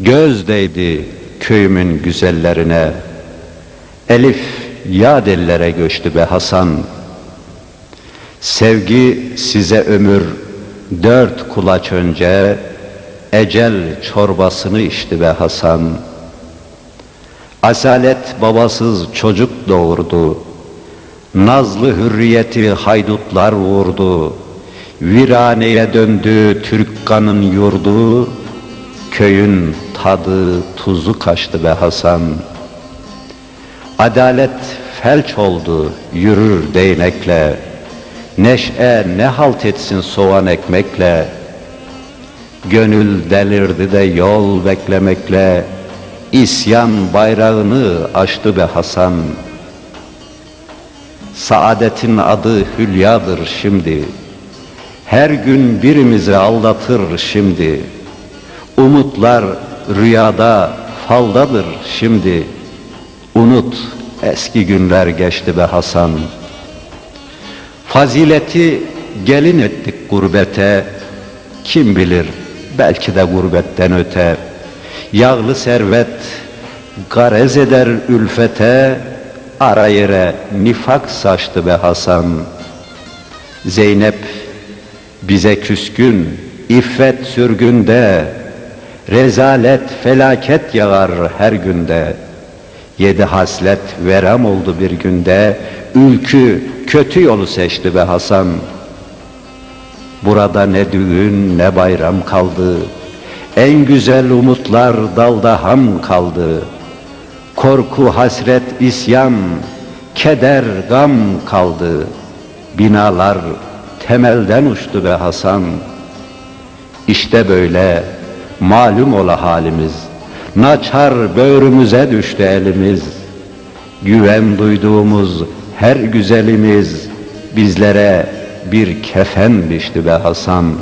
Göz değdi köyümün güzellerine, Elif yad ellere göçtü be Hasan. Sevgi size ömür dört kulaç önce, Ecel çorbasını içti be Hasan. Asalet babasız çocuk doğurdu, Nazlı hürriyeti haydutlar vurdu, Viraneye döndü Türk kanın yurdu, Köyün tadı tuzu kaçtı be Hasan. Adalet felç oldu yürür değnekle, Neşe ne halt etsin soğan ekmekle, Gönül delirdi de yol beklemekle, İsyan bayrağını açtı be Hasan. Saadetin adı hülyadır şimdi, Her gün birimizi aldatır şimdi, Umutlar rüyada faldadır şimdi, Unut eski günler geçti be Hasan. Fazileti gelin ettik gurbete, kim bilir belki de gurbetten öte. Yağlı servet garez eder ülfete, ara yere nifak saçtı be Hasan. Zeynep bize küskün, iffet sürgünde, rezalet felaket yağar her günde. Yedi haslet verem oldu bir günde, ülkü kötü yolu seçti be Hasan. Burada ne düğün ne bayram kaldı, en güzel umutlar dalda ham kaldı. Korku, hasret, isyan, keder, gam kaldı. Binalar temelden uçtu be Hasan. İşte böyle malum ola halimiz. Naçar böğrümüze düştü elimiz. Güven duyduğumuz her güzelimiz bizlere bir kefen biçti be Hasan.